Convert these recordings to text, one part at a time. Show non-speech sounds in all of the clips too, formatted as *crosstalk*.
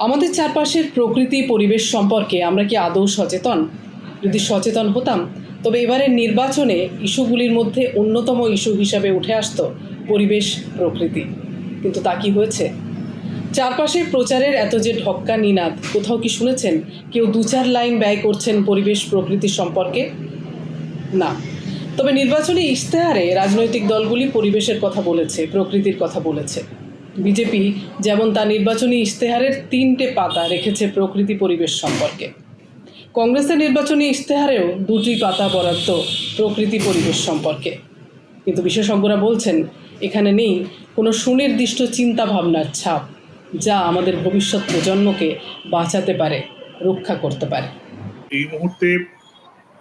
আমাদের চারপাশের প্রকৃতি, পরিবেশ সম্পর্কে আমরা কি আদৌ সচেতন? যদি সচেতন হতাম, তবে এবারের নির্বাচনে ইস্যুগুলির মধ্যে অন্যতম ইস্যু হিসাবে উঠে আসতো পরিবেশ, প্রকৃতি। কিন্তু তা কি হয়েছে? চারপাশে প্রচারের এত যে ঢক্কা নিনাদ, কোথাও কি শুনেছেন কেউ দু চার লাইন ব্যয় করছেন পরিবেশ, প্রকৃতি সম্পর্কে? না। তবে নির্বাচনী ইশতেহারে রাজনৈতিক দলগুলি পরিবেশের কথা বলেছে, প্রকৃতির কথা বলেছে। বিজেপি যেমন তার নির্বাচনী ইশতেহারের তিনটে পাতা রেখেছে প্রকৃতি পরিবেশ সম্পর্কে। কংগ্রেসের নির্বাচনী ইশতেহারেও দুটি পাতা বরাদ্দ প্রকৃতি পরিবেশ সম্পর্কে। কিন্তু বিশেষজ্ঞরা বলছেন, এখানে নেই কোনো সুনির্দিষ্ট চিন্তা ভাবনার ছাপ, যা আমাদের ভবিষ্যৎ প্রজন্মকে বাঁচাতে পারে, রক্ষা করতে পারে। এই মুহূর্তে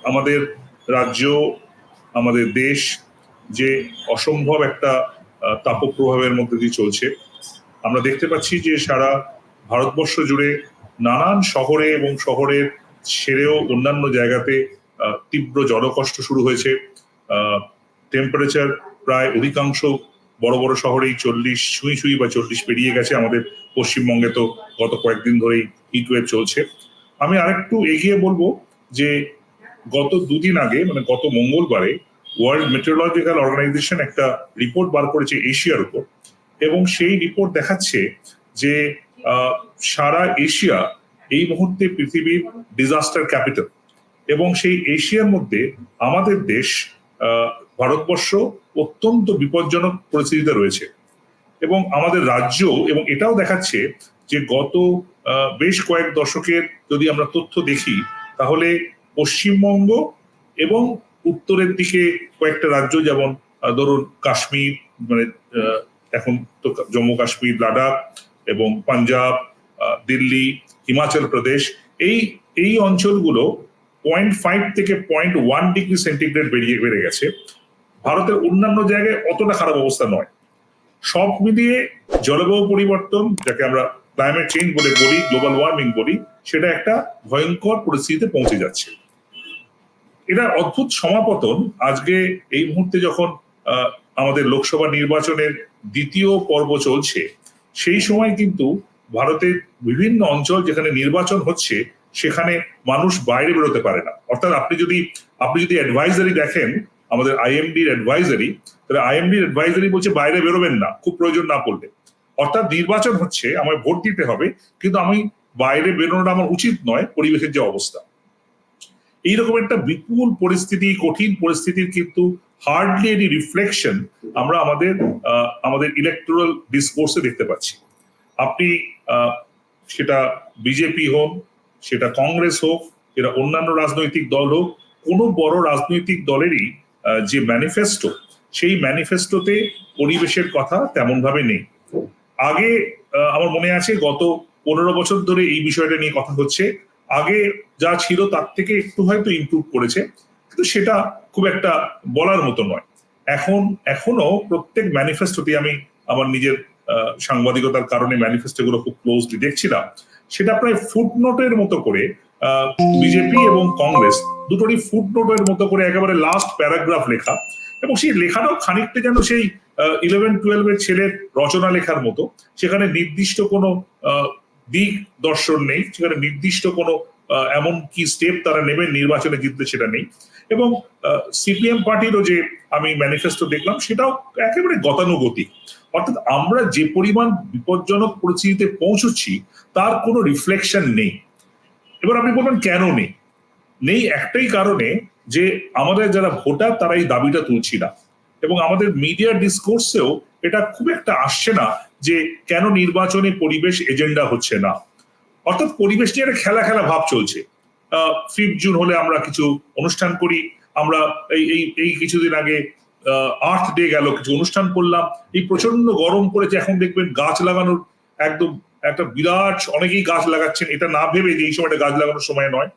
আমাদের রাজ্য, আমাদের দেশ যে অসম্ভব একটা তাপপ্রভাবের মধ্যে দিয়ে চলছে আমরা দেখতে পাচ্ছি যে সারা ভারতবর্ষ জুড়ে নানান শহরে এবং শহরের ছেড়েও অন্যান্য জায়গাতে তীব্র জলকষ্ট শুরু হয়েছে। টেম্পারেচার প্রায় অধিকাংশ বড় বড় শহরেই চল্লিশ, ছুঁই ছুঁই বা চল্লিশ পেরিয়ে গেছে। আমাদের পশ্চিমবঙ্গে তো গত কয়েকদিন ধরেই হিটওয়েভ চলছে। আমি আরেকটু এগিয়ে বলব যে গত দুদিন আগে মানে গত মঙ্গলবারে ওয়ার্ল্ড মেট্রোলজিক্যাল অর্গানাইজেশন একটা রিপোর্ট বার করেছে এশিয়ার উপর। এবং সেই রিপোর্ট দেখাচ্ছে যে সারা এশিয়া এই মুহূর্তে পৃথিবীর ডিজাস্টার ক্যাপিটাল এবং সেই এশিয়ার মধ্যে আমাদের দেশ ভারতবর্ষ অত্যন্ত বিপজ্জনক পরিস্থিতিতে রয়েছে। এবং আমাদের রাজ্য, এবং এটাও দেখাচ্ছে যে গত বেশ কয়েক দশকের যদি আমরা তথ্য দেখি, তাহলে পশ্চিমবঙ্গ এবং উত্তরের দিকে কয়েকটা রাজ্য যেমন ধরুন কাশ্মীর মানে এখন তো জম্মু কাশ্মীর লাদাখ এবং পাঞ্জাব দিল্লি, হিমাচল প্রদেশ, এই এই অঞ্চলগুলো পয়েন্ট ফাইভ থেকে পয়েন্ট ওয়ান ডিগ্রি সেন্টিগ্রেড বেরিয়ে, বেড়ে গেছে। ভারতের অন্যান্য জায়গায় অতটা খারাপ অবস্থা নয়। সব মিলিয়ে জলবায়ু পরিবর্তন, যাকে আমরা ক্লাইমেট চেঞ্জ বলে বলি গ্লোবাল ওয়ার্মিং বলি, সেটা একটা ভয়ঙ্কর পরিস্থিতিতে পৌঁছে যাচ্ছে। এটা অদ্ভুত সমাপতন আজকে এই মুহূর্তে যখন আমাদের লোকসভা নির্বাচনের দ্বিতীয় পর্ব চলছে। সেই সময় কিন্তু ভারতের বিভিন্ন অঞ্চল যেখানে নির্বাচন হচ্ছে, সেখানে মানুষ বাইরে বেরোতে পারে না। অর্থাৎ আপনি যদি আপনি যদি অ্যাডভাইজারি দেখেন, আমাদের আইএমডির অ্যাডভাইজারি তাহলে আইএমডির অ্যাডভাইজারি বলছে বাইরে বেরোবেন না, খুব প্রয়োজন না পড়লে। অর্থাৎ নির্বাচন হচ্ছে, আমায় ভোট দিতে হবে, কিন্তু আমি বাইরে বেরোনোটা আমার উচিত নয়, পরিবেশের যে অবস্থা। এইরকম একটা বিপুল পরিস্থিতি, কঠিন পরিস্থিতির কিন্তু হার্ডলি এনি রিফ্লেকশন আমরা আমাদের আমাদের ইলেকট্রাল ডিসকোর্সে দেখতে পাচ্ছি। আপনি সেটা বিজেপি হোক, সেটা কংগ্রেস হোক, সেটা অন্যান্য রাজনৈতিক দল হোক, কোনো বড় রাজনৈতিক দলেরই যে ম্যানিফেস্টো সেই ম্যানিফেস্টোতে পরিবেশের কথা তেমন ভাবে নেই। আগে আমার মনে আছে গত পনেরো বছর ধরে এই বিষয়টা নিয়ে কথা হচ্ছে। আগে যা ছিল তার থেকে একটু হয়তো ইমপ্রুভ করেছে। কিন্তু সেটা খুব একটা বলার মতো নয়। এখন, এখনও প্রত্যেক ম্যানিফেস্টোতে আমি আমার নিজের সাংবাদিকতার কারণে ম্যানিফেস্টোগুলো খুব ক্লোজলি দেখছিলাম। সেটা প্রায় ফুটনোটের মতো করে বিজেপি এবং কংগ্রেস দুটোরই ফুটনোটের মতো করে একেবারে লাস্ট প্যারাগ্রাফ লেখা এবং সেই লেখাটাও খানিকটা যেন সেই ইলেভেন টুয়েলভের ছেলের রচনা লেখার মতো। সেখানে নির্দিষ্ট কোনো দিক দর্শন নেই। সেখানে নির্দিষ্ট কোনো এমন কি স্টেপ তারা নেবেন, নির্বাচনে জিততে সেটা নেই। এবং সিপিএম পার্টিরও যে আমি ম্যানিফেস্টো দেখলাম, সেটাও একেবারে গতানুগতিক। অর্থাৎ আমরা যে পরিমাণ বিপজ্জনক পরিস্থিতিতে পৌঁছচ্ছি, তার কোনো রিফ্লেকশন নেই। এবার আপনি বলবেন, কেন নেই? নেই একটাই কারণে যে আমাদের যারা ভোটার, তারা এই দাবিটা তুলছি না এবং আমাদের মিডিয়া ডিসকোর্সেও এটা খুব একটা আসছে না যে কেন নির্বাচনে পরিবেশ এজেন্ডা হচ্ছে না। অর্থাৎ পরিবেশ নিয়ে একটা খেলা খেলা ভাব চলছে। ফিফথ জুন হলে আমরা কিছু অনুষ্ঠান করি। আমরা এই এই এই কিছুদিন আগে আর্থ ডে গেল, কিছু অনুষ্ঠান করলাম। এই প্রচণ্ড গরম পড়েছে, এখন দেখবেন গাছ লাগানোর একদম একটা বিরাট, অনেকেই গাছ লাগাচ্ছেন, এটা না ভেবে যে এই সময়টা গাছ লাগানোর সময় নয়।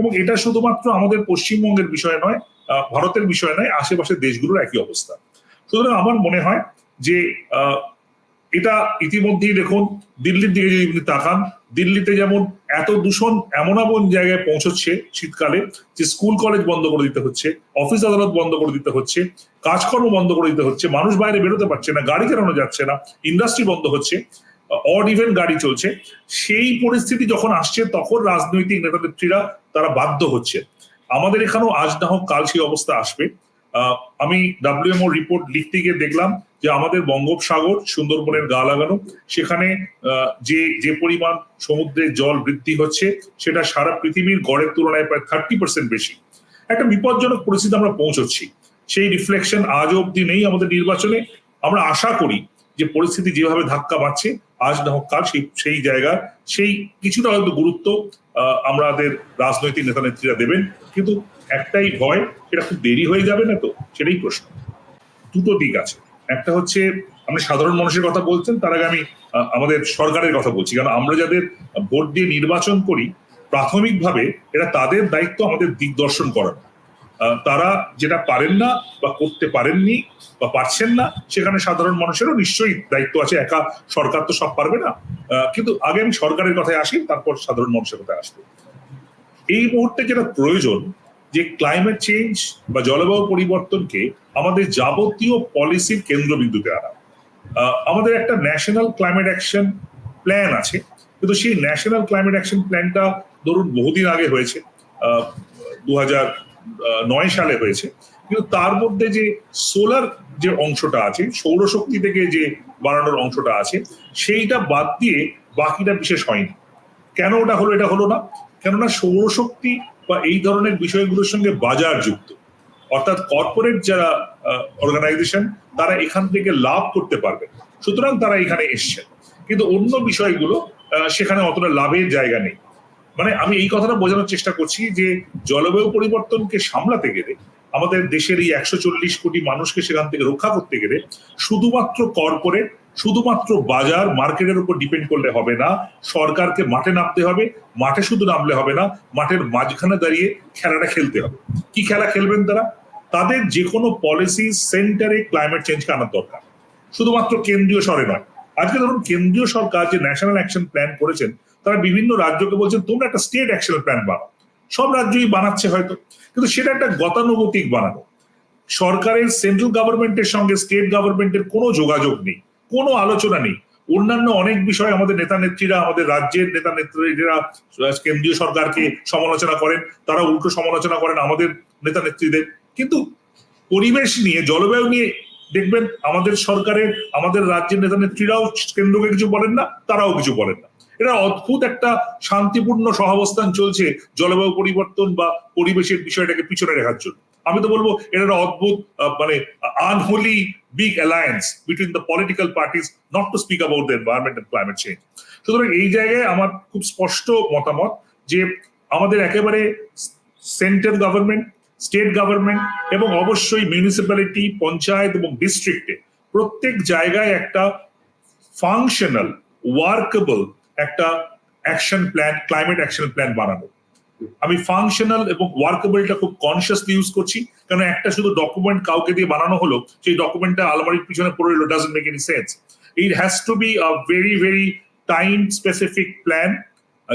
এবং এটা শুধুমাত্র আমাদের পশ্চিমবঙ্গের বিষয় নয় ভারতের বিষয় নয়, আশেপাশের দেশগুলোর একই অবস্থা। সুতরাং আমার মনে হয় যে এটা ইতিমধ্যেই দেখুন, দিল্লির দিকে যদি তাকান দিল্লিতে যেমন এত দূষণ এমন এমন জায়গায় পৌঁছচ্ছে শীতকালে যে স্কুল, কলেজ বন্ধ করে দিতে হচ্ছে, অফিস আদালত বন্ধ করে দিতে হচ্ছে, কাজকর্ম বন্ধ করে দিতে হচ্ছে, মানুষ বাইরে বেরোতে পারছে না, গাড়ি চালানো যাচ্ছে না ইন্ডাস্ট্রি বন্ধ হচ্ছে অড ইভেন গাড়ি চলছে, সেই পরিস্থিতি যখন আসছে তখন রাজনৈতিক নেতা নেত্রীরা তারা বাধ্য হচ্ছে। আমাদের এখানেও আজ না হোক কাল সেই অবস্থা আসবে। আমি ডাব্লিউএমও রিপোর্ট লিখতে গিয়ে দেখলাম যে আমাদের বঙ্গোপসাগর, সুন্দরবনের গা লাগানো, সেখানে যে যে পরিমাণ সমুদ্রের জল বৃদ্ধি হচ্ছে, সেটা সারা পৃথিবীর গড়ের তুলনায় প্রায় থার্টি পার্সেন্ট বেশি। একটা বিপজ্জনক পরিস্থিতি আমরা পৌঁছচ্ছি। সেই রিফ্লেকশন আজ অব্দি নেই আমাদের নির্বাচনে। আমরা আশা করি যে পরিস্থিতি যেভাবে ধাক্কা মারছে, আজ না হোক কাল সেই সেই জায়গার সেই কিছুটা হয়তো গুরুত্ব আমাদের রাজনৈতিক নেতা নেত্রীরা দেবেন। কিন্তু একটাই ভয়, সেটা খুব দেরি হয়ে যাবে না তো? সেটাই প্রশ্ন। দুটো দিক আছে। একটা হচ্ছে আপনি সাধারণ মানুষের কথা বলছেন, তার আগে আমি আমাদের সরকারের কথা বলছি। কারণ আমরা যাদের ভোট দিয়ে নির্বাচন করি, প্রাথমিকভাবে এটা তাদের দায়িত্ব আমাদের দিগদর্শন করার। তারা যেটা পারেন না বা করতে পারেননি বা পারছেন না, সেখানে সাধারণ মানুষেরও নিশ্চয়ই দায়িত্ব আছে, একা সরকার তো সব পারবে না। কিন্তু আগে আমি সরকারের কথায় আসি, তারপর সাধারণ মানুষের কথায় আসব। এই মুহূর্তে যেটা প্রয়োজন যে ক্লাইমেট চেঞ্জ বা জলবায়ু পরিবর্তনকে আমাদের যাবতীয় পলিসির কেন্দ্রবিন্দুতে আনা। আমাদের একটা ন্যাশনাল ক্লাইমেট অ্যাকশন প্ল্যান আছে। কিন্তু সেই ন্যাশনাল ক্লাইমেট অ্যাকশন প্ল্যানটা ধরুন বহুদিন আগে হয়েছে দু নয় সালে হয়েছে। কিন্তু তার মধ্যে যে সোলার যে অংশটা আছে, সৌরশক্তি থেকে যে বাড়ানোর অংশটা আছে, সেইটা বাদ দিয়ে বাকিটা বিশেষ হয়নি। কেন ওটা হলো, এটা হলো না। কেননা সৌরশক্তি বা এই ধরনের বিষয়গুলোর সঙ্গে বাজার যুক্ত। অর্থাৎ কর্পোরেট যারা অর্গানাইজেশন তারা এখান থেকে লাভ করতে পারবে। সুতরাং তারা এখানে এসছে। কিন্তু অন্য বিষয়গুলো সেখানে অতটা লাভের জায়গা নেই। মানে আমি এই কথাটা বোঝানোর চেষ্টা করছি যে, জলবায়ু পরিবর্তনকে সামলাতে গেলে, আমাদের দেশের এই একশো চল্লিশ কোটি মানুষকে সেখান থেকে রক্ষা করতে গেলে, শুধুমাত্র কর্পোরেট শুধুমাত্র বাজার মার্কেটের উপর ডিপেন্ড করলে হবে না, সরকারকে মাঠে নামতে হবে, মাঠে শুধু নামলে হবে না, মাঠের মাঝখানে দাঁড়িয়ে খেলাটা খেলতে হবে। কি খেলা খেলবেন তারা? তাদের যে কোনো পলিসি সেন্টারে ক্লাইমেট চেঞ্জকে আনার দরকার। শুধুমাত্র কেন্দ্রীয় স্বরে নয়। আজকে ধরুন কেন্দ্রীয় সরকার যে ন্যাশনাল অ্যাকশন প্ল্যান করেছেন, তারা বিভিন্ন রাজ্যকে বলছেন, তোমরা একটা স্টেট অ্যাকশন প্ল্যান বানাও। সব রাজ্যই বানাচ্ছে হয়তো, কিন্তু সেটা একটা গতানুগতিক বানানো। সরকারের সেন্ট্রাল গভর্নমেন্টের সঙ্গে স্টেট গভর্নমেন্টের কোনো যোগাযোগ নেই। কোনো আলোচনা নেই। অন্যান্য অনেক বিষয় আমাদের নেতা নেত্রীরা, আমাদের রাজ্যের নেতা নেত্রীরা কেন্দ্রীয় সরকারকে সমালোচনা করেন, তারা উল্টো সমালোচনা করেন আমাদের নেতা নেত্রীদের। কিন্তু পরিবেশ নিয়ে, জলবায়ু নিয়ে দেখবেন আমাদের সরকারের, আমাদের রাজ্যের নেতা নেত্রীরাও কেন্দ্রকে কিছু বলেন না, তারাও কিছু বলেন না। এটা অদ্ভুত একটা শান্তিপূর্ণ সহাবস্থান চলছে জলবায়ু পরিবর্তন বা পরিবেশের বিষয়টাকে পিছনে রাখার জন্য। আমি তো বলব এটা একটা অদ্ভুত মানে unholy big alliance between the political parties not to speak about the environment and climate change সুতরাং এই জায়গায় আমার খুব স্পষ্ট মতামত যে আমাদের একেবারে সেন্ট্রাল গভর্নমেন্ট স্টেট গভর্নমেন্ট এবং অবশ্যই মিউনিসিপ্যালিটি পঞ্চায়েত এবং ডিস্ট্রিক্টে প্রত্যেক জায়গায় একটা ফাংশনাল ওয়ার্কেবল একটা action plan climate action plan বানানো। আমি ফাংশনাল এবং ওয়ার্কেবলটা খুব কনসিয়াসলি ইউজ করছি কারণ একটা শুধু ডকুমেন্ট কাউকে দিয়ে বানানো হলো, সেই ডকুমেন্টটা আলমারির পিছনে পড়ে রইল doesn't make any sense it has to be a very very time specific plan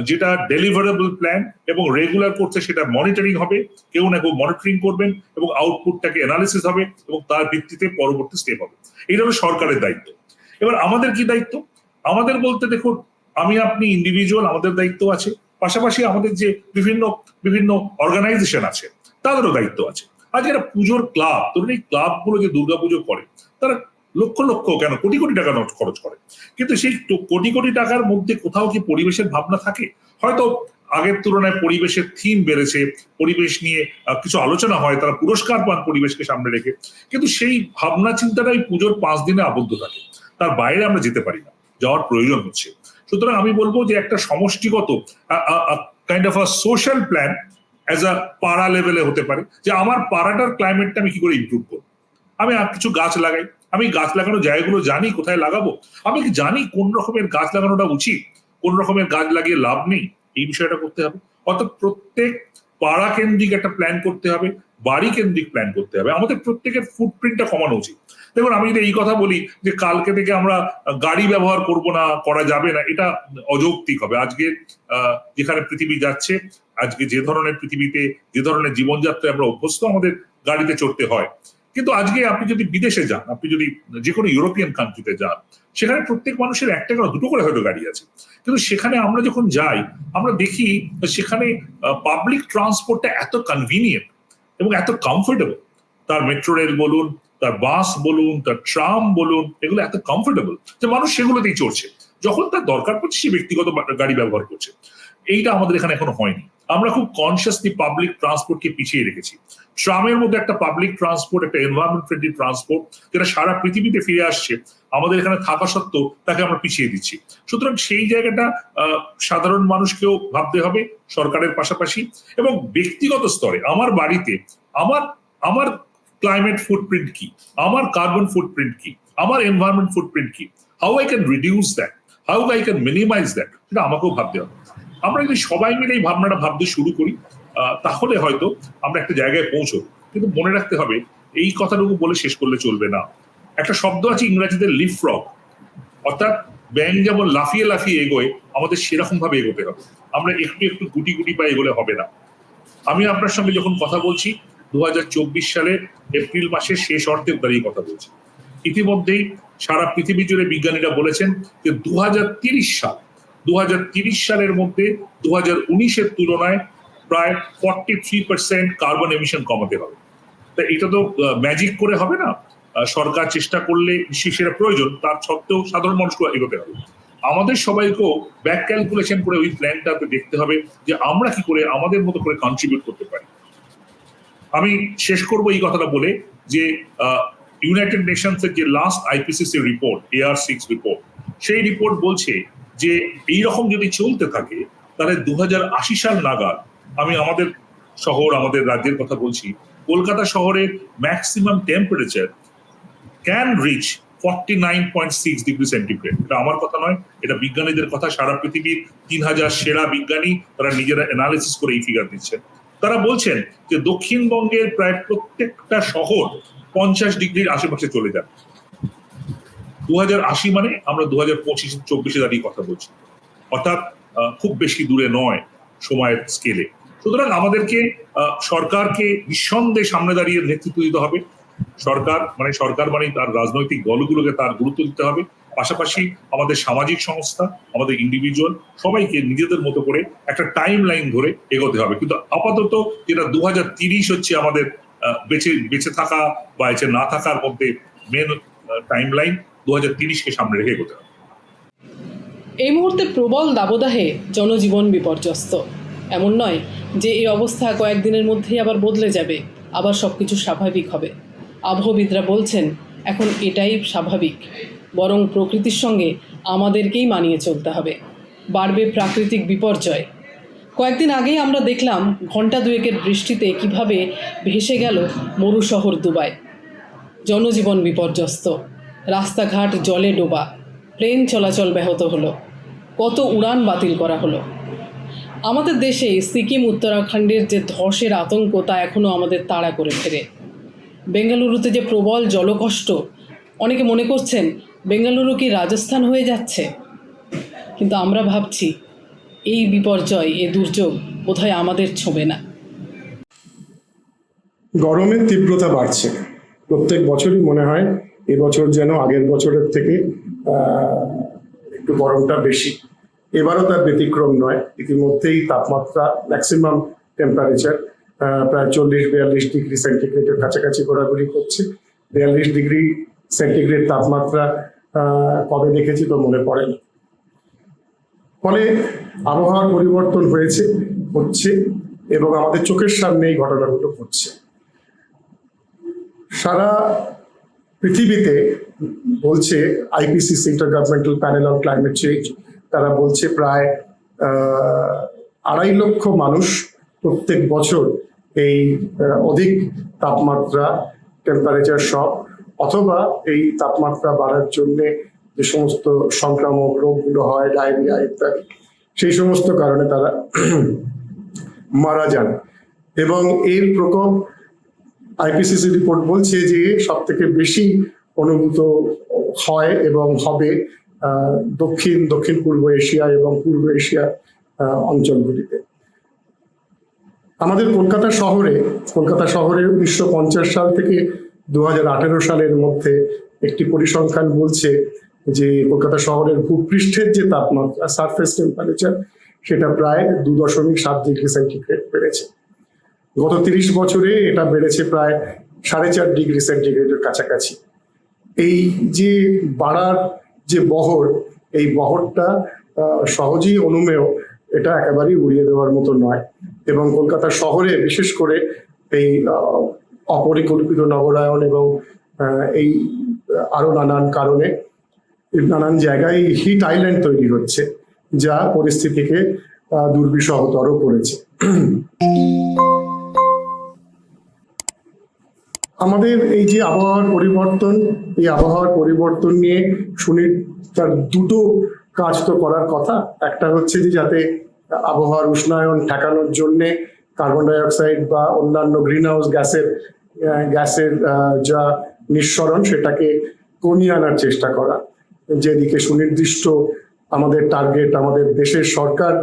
যেটা ডেলিভারেবল প্ল্যান এবং রেগুলার করছে, সেটা মনিটরিং হবে। কেউ না কেউ মনিটরিং করবেন এবং আউটপুটটাকে অ্যানালিসিস হবে এবং তার ভিত্তিতে পরবর্তী স্টেপ হবে। এইটা হলো সরকারের দায়িত্ব। এবার আমাদের কি দায়িত্ব? আমাদের বলতে দেখুন, আমি আপনি ইন্ডিভিজুয়াল আমাদের দায়িত্ব আছে। পাশাপাশি আমাদের যে বিভিন্ন বিভিন্ন অর্গানাইজেশন আছে, তাদেরও দায়িত্ব আছে। আজকে একটা পুজোর ক্লাব ধরুন এই ক্লাবগুলো যে দুর্গাপুজো করে, তারা লক্ষ লক্ষ কেন কোটি কোটি টাকা খরচ করে? কিন্তু সেই কোটি কোটি টাকার মধ্যে কোথাও কি পরিবেশের ভাবনা থাকে? হয়তো আগের তুলনায় পরিবেশের থিম বেড়েছে, পরিবেশ নিয়ে কিছু আলোচনা হয়, তারা পুরস্কার পান পরিবেশকে সামনে রেখে। কিন্তু সেই ভাবনা চিন্তাটাই পুজোর পাঁচ দিনে আবদ্ধ থাকে। তার বাইরে আমরা যেতে পারি না, যাওয়ার প্রয়োজন হচ্ছে। সুতরাং আমি বলব যে একটা সমষ্টিগত kind of a social plan as a পাড়া লেভেলে হতে পারে যে আমার পাড়াটার ক্লাইমেটটা আমি কি করে ইমপ্রুভ করব? আমি আর কিছু গাছ লাগাই। আমি গাছ লাগানোর জায়গাগুলো জানি কোথায় লাগাবো? আমি কি জানি কোন রকমের গাছ লাগানোটা উচিত? কোন রকমের গাছ লাগিয়ে লাভ নেই? এই বিষয়টা করতে হবে। অর্থাৎ প্রত্যেক পাড়া কেন্দ্রিক একটা প্ল্যান করতে হবে। বাড়ি কেন্দ্রিক প্ল্যান করতে হবে। আমাদের প্রত্যেকের ফুটপ্রিন্টটা কমানো উচিত। দেখুন, আমি যদি এই কথা বলি যে কালকে থেকে আমরা গাড়ি ব্যবহার করব না, করা যাবে না, এটা অযৌক্তিক হবে। আজকে যেখানে পৃথিবী যাচ্ছে, আজকে যে ধরনের পৃথিবীতে, যে ধরনের জীবনযাত্রায় আমরা অভ্যস্ত, আমাদের গাড়িতে চড়তে হয়। কিন্তু আজকে আপনি যদি বিদেশে যান, আপনি যদি যে কোনো ইউরোপিয়ান কান্ট্রিতে যান, সেখানে প্রত্যেক মানুষের একটা করে, দুটো করে হয়তো গাড়ি আছে। কিন্তু সেখানে আমরা যখন যাই, আমরা দেখি সেখানে পাবলিক ট্রান্সপোর্টটা এত কনভিনিয়েন্ট এবং এত কমফোর্টেবল তার মেট্রো রেল বলুন, তার বাস বলুন, তার ট্রাম বলুন, এগুলো এত কমফোর্টেবল যে মানুষ সেগুলোতেই চড়ছে। যখন তার দরকার পড়ছে, সে ব্যক্তিগত গাড়ি ব্যবহার করছে। এইটা আমাদের এখানে এখনও হয়নি। আমরা খুব কনসিয়াসলি পাবলিক ট্রান্সপোর্টকে পিছিয়ে রেখেছি। ট্রামের মধ্যে একটা পাবলিক ট্রান্সপোর্ট একটা এনভায়রনমেন্ট ফ্রেন্ডলি ট্রান্সপোর্ট যেটা সারা পৃথিবীতে ফিরে আসছে আমাদের এখানে থাকা সত্ত্বেও তাকে আমরা পিছিয়ে দিচ্ছি। সুতরাং সেই জায়গাটা সাধারণ মানুষকেও ভাবতে হবে সরকারের পাশাপাশি এবং ব্যক্তিগত স্তরে আমার বাড়িতে আমার আমার ক্লাইমেট ফুটপ্রিন্ট কি? আমার কার্বন ফুটপ্রিন্ট কি? আমার এনভায়রনমেন্ট ফুটপ্রিন্ট কি? How I can reduce that how I can minimise that সেটা আমাকেও ভাবতে হবে। আমরা যদি সবাই মিলে এই ভাবনাটা ভাবতে শুরু করি তাহলে হয়তো আমরা একটা জায়গায় পৌঁছবো। কিন্তু মনে রাখতে হবে, এই কথাটুকু বলে শেষ করলে চলবে না। একটা শব্দ আছে ইংরেজিতে লিফ ফ্রক অর্থাৎ ব্যাং যেমন লাফিয়ে লাফিয়ে এগোয়, আমাদের সেরকম ভাবে এগোতে হবে। আমরা একটু একটু গুটি গুটি পায়ে এগোলে হবে না। আমি আপনার সঙ্গে যখন কথা বলছি দু সালের এপ্রিল মাসের শেষ অর্ধে দাঁড়িয়ে কথা বলছি। ইতিমধ্যেই সারা পৃথিবী জুড়ে বিজ্ঞানীরা বলেছেন যে দু সাল দু সালের মধ্যে দু হাজার উনিশের তুলনায় প্রায় forty three percent carbon emission কমাতে হবে। তা এটা তো ম্যাজিক করে হবে না? সরকার চেষ্টা করলে সেটা প্রয়োজন, তার সত্ত্বেও সাধারণ মানুষকে এগোতে হবে। আমাদের সবাইকেও ব্যাক ক্যালকুলেশন করে ওই প্ল্যানটাতে দেখতে হবে যে আমরা কি করে আমাদের মতো করে কন্ট্রিবিউট করতে পারি। আমি শেষ করব এই কথাটা বলে যে ইউনাইটেড নেশনস এর যে last IPCC report AR six report সেই রিপোর্ট বলছে যে এই রকম যদি চলতে থাকে, তাহলে দু হাজার আশি সাল নাগাদ আমি আমাদের শহর, আমাদের রাজ্যের কথা বলছি, কলকাতা শহরের maximum temperature nine point six degree centigrade এটা আমার কথা নয়, এটা বিজ্ঞানীদের কথা। সারা পৃথিবীর তিন হাজার সেরা বিজ্ঞানী তারা নিজেরা অ্যানালিসিস করে এই ফিগার দিচ্ছেন তারা বলছেন যে দক্ষিণবঙ্গের প্রায় প্রত্যেকটা শহর পঞ্চাশ ডিগ্রির আশেপাশে চলে যাবে দু আশি মানে আমরা দু হাজার পঁচিশ, চব্বিশে দাঁড়িয়ে কথা বলছি। অর্থাৎ খুব বেশি দূরে নয় সময়ের স্কেলে সুতরাং আমাদেরকে সরকারকে নিঃসন্দেহে সামনে দাঁড়িয়ে নেতৃত্ব দিতে হবে। সরকার মানে সরকার মানে তার রাজনৈতিক দলগুলোকে তার গুরুত্ব দিতে হবে। পাশাপাশি আমাদের সামাজিক সংস্থা, আমাদের ইন্ডিভিজুয়াল সবাইকে নিজেদের মতো করে একটা টাইম লাইন ধরে এগোতে হবে। কিন্তু আপাতত যেটা দু হচ্ছে আমাদের বেঁচে বেঁচে থাকা বা বেঁচে না থাকার মধ্যে মেন টাইম লাইন দু হাজার তিরিশকে সামনে রেখে এগোতে হবে। এই মুহূর্তে প্রবল দাবদাহে জনজীবন বিপর্যস্ত। এমন নয় যে এই অবস্থা কয়েকদিনের মধ্যেই আবার বদলে যাবে, আবার সবকিছু স্বাভাবিক হবে। আবহবিদরা বলছেন, এখন এটাই স্বাভাবিক। বরং প্রকৃতির সঙ্গে আমাদেরকেই মানিয়ে চলতে হবে। বাড়বে প্রাকৃতিক বিপর্যয়। কয়েকদিন আগেই আমরা দেখলাম ঘণ্টা দুয়েকের বৃষ্টিতে কীভাবে ভেসে গেল মরু শহর দুবাই। জনজীবন বিপর্যস্ত। রাস্তাঘাট জলে ডোবা। প্লেন চলাচল ব্যাহত হলো। কত উড়ান বাতিল করা হলো। আমাদের দেশে সিকিম, উত্তরাখণ্ডের যে ধসের আতঙ্ক তা এখনও আমাদের তাড়া করে ফেরে। বেঙ্গালুরুতে যে প্রবল জলকষ্ট, অনেকে মনে করছেন বেঙ্গালুরু কি রাজস্থান হয়ে যাচ্ছে। কিন্তু আমরা ভাবছি, এই বিপর্যয়, এ দুর্যোগ বোধহয় আমাদের ছোঁবে না। গরমের তীব্রতা বাড়ছে। প্রত্যেক বছরই মনে হয় এবছর যেন আগের বছরের থেকে একটু গরমটা বেশি। এবারও তার ব্যতিক্রম নয়। ইতিমধ্যেই তাপমাত্রা ম্যাক্সিমাম টেম্পারেচার প্রায় চল্লিশ, বিয়াল্লিশ ডিগ্রি সেন্টিগ্রেডের কাছাকাছি ঘোরাঘুরি করছে। বিয়াল্লিশ ডিগ্রি সেন্টিগ্রেড তাপমাত্রা কবে দেখেছি তো মনে পড়ে না। ফলে আবহাওয়ার পরিবর্তন হয়েছে, হচ্ছে এবং আমাদের চোখের সামনে এই ঘটনাগুলো ঘটছে। সারা পৃথিবীতে বলছে IPCC intergovernmental panel on climate change, তারা বলছে প্রায় আড়াই লক্ষ মানুষ প্রত্যেক বছর এই অধিক তাপমাত্রা টেম্পারেচার সব অথবা এই তাপমাত্রা বাড়ার জন্যে যে সমস্ত সংক্রামক রোগগুলো হয়, ডায়রিয়া ইত্যাদি, সেই সমস্ত কারণে তারা *clears throat* মারা যান। এবং এর প্রকোপ আইপিসিসি রিপোর্ট বলছে যে সব থেকে বেশি অনুভূত হয় এবং হবে দক্ষিণ দক্ষিণ পূর্ব এশিয়া এবং পূর্ব এশিয়া অঞ্চলগুলিতে। আমাদের কলকাতা শহরে কলকাতা শহরে উনিশশো পঞ্চাশ সাল থেকে দু হাজার আঠারো সালের মধ্যে একটি পরিসংখ্যান বলছে যে কলকাতা শহরের ভূপৃষ্ঠের যে তাপমাত্রা সারফেস টেম্পারেচার সেটা প্রায় দু দশমিক সাত ডিগ্রি সেন্টিগ্রেড বেড়েছে। গত তিরিশ বছরে এটা বেড়েছে প্রায় সাড়ে চার ডিগ্রি সেন্টিগ্রেডের কাছাকাছি। এই যে বাড়ার যে বহর, এই বহরটা সহজেই অনুমেয়, এটা একেবারেই উড়িয়ে দেওয়ার মতো নয়। এবং কলকাতা শহরে, বিশেষ করে এই অপরিকল্পিত নগরায়ন এবং এই, আরও নানান কারণে নানান জায়গায় হিট আইল্যান্ড তৈরি হচ্ছে, যা পরিস্থিতিকে দুর্বিষহতর করেছে। আমাদের এই যে আবহাওয়ার পরিবর্তন, এই আবহাওয়ার পরিবর্তন নিয়ে শুনি তার দুটো কাজ তো করার কথা। একটা হচ্ছে যে যাতে আবহাওয়ার উষ্ণায়ন ঠেকানোর জন্যে কার্বন ডাই অক্সাইড বা অন্যান্য গ্রিন হাউস গ্যাসের গ্যাসের যা নিঃসরণ সেটাকে কমিয়ে আনার চেষ্টা করা। যেদিকে সুনির্দিষ্ট আমাদের টার্গেট আমাদের দেশের সরকার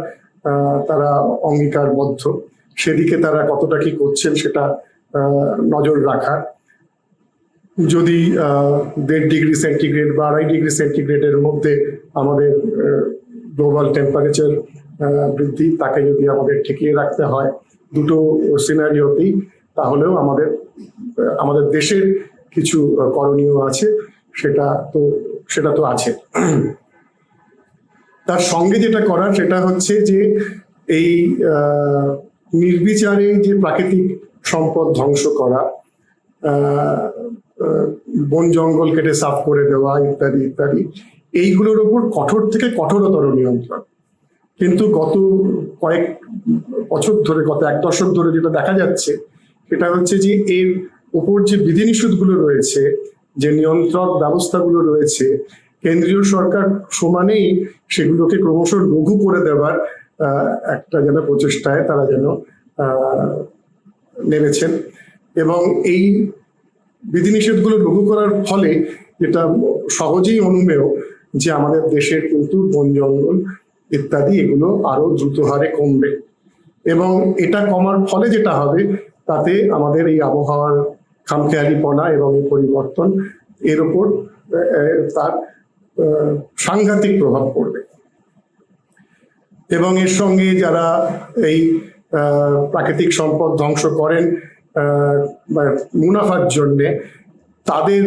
তারা অঙ্গীকারবদ্ধ। সেদিকে তারা কতটা কি করছেন সেটা নজর রাখা। যদি দেড় ডিগ্রি সেন্টিগ্রেড বা আড়াই ডিগ্রি সেন্টিগ্রেডের মধ্যে আমাদের গ্লোবাল টেম্পারেচার বৃদ্ধি, তাকে যদি আমাদের ঠেকিয়ে রাখতে হয় দুটো সিনারিওতেই তাহলেও আমাদের আমাদের দেশের কিছু করণীয় আছে, সেটা তো সেটা তো আছে। তার সঙ্গে যেটা করার, সেটা হচ্ছে যে এই নির্বিচারে যে প্রাকৃতিক সম্পদ ধ্বংস করা বন জঙ্গল কেটে সাফ করে দেওয়া, ইত্যাদি ইত্যাদি, এইগুলোর ওপর কঠোর থেকে কঠোরতর নিয়ন্ত্রণ। কিন্তু গত কয়েক বছর ধরে, গত এক দশক ধরে যেটা দেখা যাচ্ছে, সেটা হচ্ছে যে এর উপর যে বিধিনিষেধগুলো রয়েছে, যে নিয়ন্ত্রক ব্যবস্থাগুলো রয়েছে, কেন্দ্রীয় সরকার সমানেই সেগুলোকে ক্রমশ লঘু করে দেওয়ার একটা যেন প্রচেষ্টায় তারা যেন নেমেছেন। এবং এই বিধিনিষেধগুলো লঘু করার ফলে যেটা সহজেই অনুমেয় যে আমাদের দেশের কিন্তু বন জঙ্গল ইত্যাদি এগুলো আরও দ্রুত হারে কমবে। এবং এটা কমার ফলে যেটা হবে, তাতে আমাদের এই আবহাওয়ার খামখেয়ালিপনা এবং এই পরিবর্তন এর উপর তার সাংঘাতিক প্রভাব পড়বে। এবং এর সঙ্গে যারা এই প্রাকৃতিক সম্পদ ধ্বংস করেন মুনাফার জন্যে, তাদের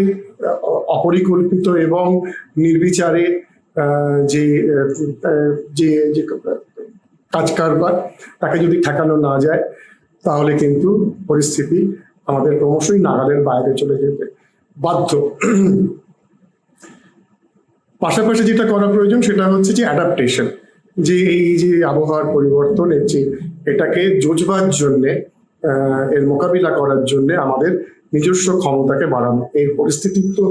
অপরিকল্পিত এবং নির্বিচারে যে যে যে কাজ কারবার তাকে যদি ঠেকানো না যায়, তাহলে কিন্তু পরিস্থিতি আমাদের ক্রমশই নাগালের বাইরে চলে যেতে বাধ্য। পাশাপাশি যেটা করা প্রয়োজন সেটা হচ্ছে যে অ্যাডাপ্টেশন যে এই যে আবহাওয়ার পরিবর্তনের যে এটাকে যোজবার জন্যে এর মোকাবিলা করার জন্য আমাদের নিজস্ব ক্ষমতাকে বাড়ানো। এই পরিস্থিতির তো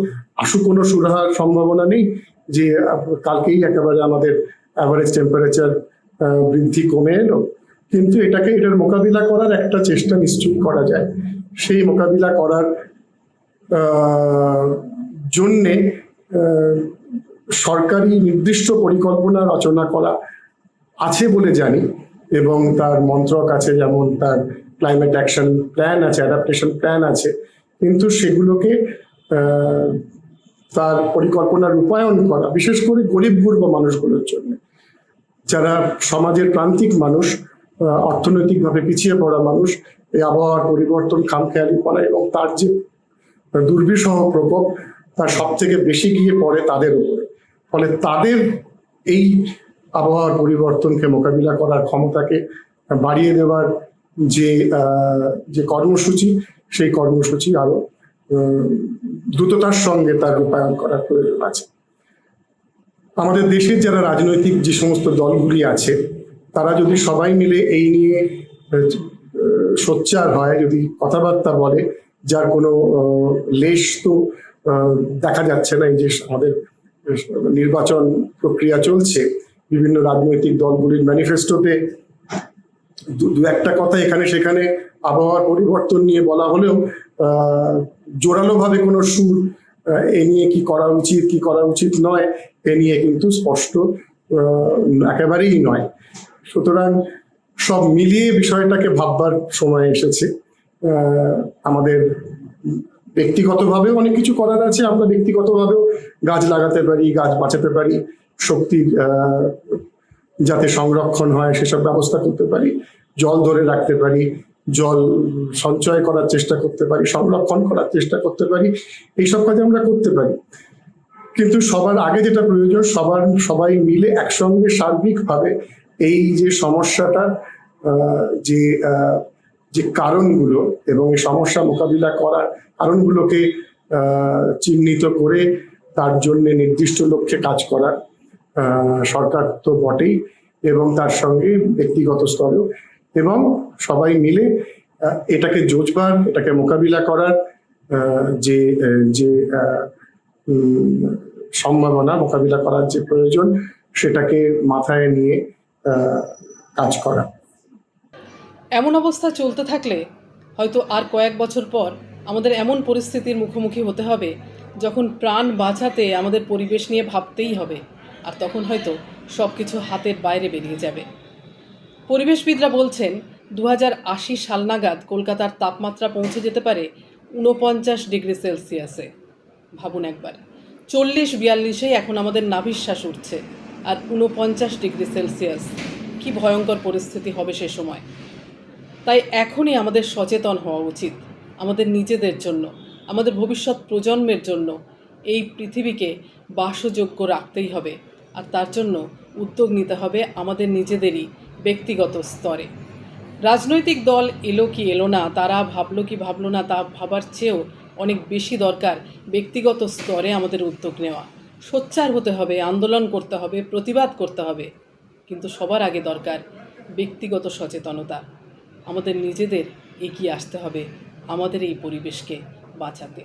আশু কোনো সুরাহার সম্ভাবনা নেই। যে কালকেই একেবারে আমাদের অ্যাভারেজ টেম্পারেচার বৃদ্ধি কমে এলো। কিন্তু এটাকে এটার মোকাবিলা করার একটা চেষ্টা নিশ্চয়ই করা যায়। সেই মোকাবিলা করার জন্যে সরকারি নির্দিষ্ট পরিকল্পনা রচনা করা আছে বলে জানি এবং তার মন্ত্রক আছে, যেমন তার ক্লাইমেট অ্যাকশন প্ল্যান আছে অ্যাডাপ্টেশন প্ল্যান আছে। কিন্তু সেগুলোকে তার পরিকল্পনা রূপায়ণ করা, বিশেষ করে গরিব গুরব মানুষগুলোর জন্য। যারা সমাজের প্রান্তিক মানুষ অর্থনৈতিকভাবে পিছিয়ে পড়া মানুষ, এই আবহাওয়ার পরিবর্তন খামখেয়ালি করা এবং তার যে দুর্বিষহ প্রকোপ, তার সব থেকে বেশি গিয়ে পড়ে তাদের উপরে। ফলে তাদের এই আবহাওয়ার পরিবর্তনকে মোকাবিলা করার ক্ষমতাকে বাড়িয়ে দেওয়ার যে যে কর্মসূচি, সেই কর্মসূচি আরও দ্রুততার সঙ্গে তার রূপায়ণ করার প্রয়োজন আছে। আমাদের দেশের যারা রাজনৈতিক যে সমস্ত দলগুলি আছে, তারা যদি সবাই মিলে এই নিয়ে সোচ্চার হয়, যদি কথাবার্তা বলে, যার কোনো লেশ তো দেখা যাচ্ছে না এই যে আমাদের নির্বাচন প্রক্রিয়া চলছে, বিভিন্ন রাজনৈতিক দলগুলির ম্যানিফেস্টোতে দু, একটা কথা এখানে সেখানে আবহাওয়ার পরিবর্তন নিয়ে বলা হলেও জোরালোভাবে কোনো সুর এ নিয়ে কি করা উচিত, কি করা উচিত নয়, এ নিয়ে কিন্তু স্পষ্ট একেবারেই নয়। সুতরাং সব মিলিয়ে বিষয়টাকে ভাববার সময় এসেছে। আমাদের ব্যক্তিগতভাবেও অনেক কিছু করার আছে, আমরা ব্যক্তিগতভাবেও গাছ লাগাতে পারি, গাছ বাঁচাতে পারি, শক্তির যাতে সংরক্ষণ হয়, সেসব ব্যবস্থা করতে পারি, জল ধরে রাখতে পারি জল সঞ্চয় করার চেষ্টা করতে পারি, সংরক্ষণ করার চেষ্টা করতে পারি এইসব কাজ আমরা করতে পারি। কিন্তু সবার আগে যেটা প্রয়োজন, সবার, সবাই মিলে একসঙ্গে সার্বিকভাবে এই যে সমস্যাটার যে যে কারণগুলো এবং এই সমস্যা মোকাবিলা করার কারণগুলোকে চিহ্নিত করে তার জন্য নির্দিষ্ট লক্ষ্যে কাজ করার সরকার তো বটেই এবং তার সঙ্গে ব্যক্তিগত স্তরেও এবং সবাই মিলে এটাকে জোজবার, এটাকে মোকাবিলা করার যে যে সম্ভাবনা, মোকাবিলা করার যে প্রয়োজন, সেটাকে মাথায় নিয়ে কাজ করা। এমন অবস্থা চলতে থাকলে হয়তো আর কয়েক বছর পর আমাদের এমন পরিস্থিতির মুখোমুখি হতে হবে, যখন প্রাণ বাঁচাতে আমাদের পরিবেশ নিয়ে ভাবতেই হবে, আর তখন হয়তো সব কিছু হাতের বাইরে বেরিয়ে যাবে। পরিবেশবিদরা বলছেন দু আশি সাল নাগাদ কলকাতার তাপমাত্রা পৌঁছে যেতে পারে ঊনপঞ্চাশ ডিগ্রি সেলসিয়াসে। ভাবুন একবার, চল্লিশ বিয়াল্লিশেই এখন আমাদের নাভিশ্বাস উঠছে, আর ঊনপঞ্চাশ ডিগ্রি সেলসিয়াস, কি ভয়ঙ্কর পরিস্থিতি হবে সে সময়। তাই এখনই আমাদের সচেতন হওয়া উচিত, আমাদের নিজেদের জন্য, আমাদের ভবিষ্যৎ প্রজন্মের জন্য, এই পৃথিবীকে বাসযোগ্য রাখতেই হবে, আর তার জন্য উদ্যোগ নিতে হবে আমাদের নিজেদেরই ব্যক্তিগত স্তরে। রাজনৈতিক দল এলো কি এলো না, তারা ভাবলো কি ভাবলো না, তা ভাবার চেয়েও অনেক বেশি দরকার ব্যক্তিগত স্তরে আমাদের উদ্যোগ নেওয়া। সোচ্চার হতে হবে, আন্দোলন করতে হবে, প্রতিবাদ করতে হবে, কিন্তু সবার আগে দরকার ব্যক্তিগত সচেতনতা। আমাদের নিজেদের এগিয়ে আসতে হবে, আমাদের এই পরিবেশকে বাঁচাতে।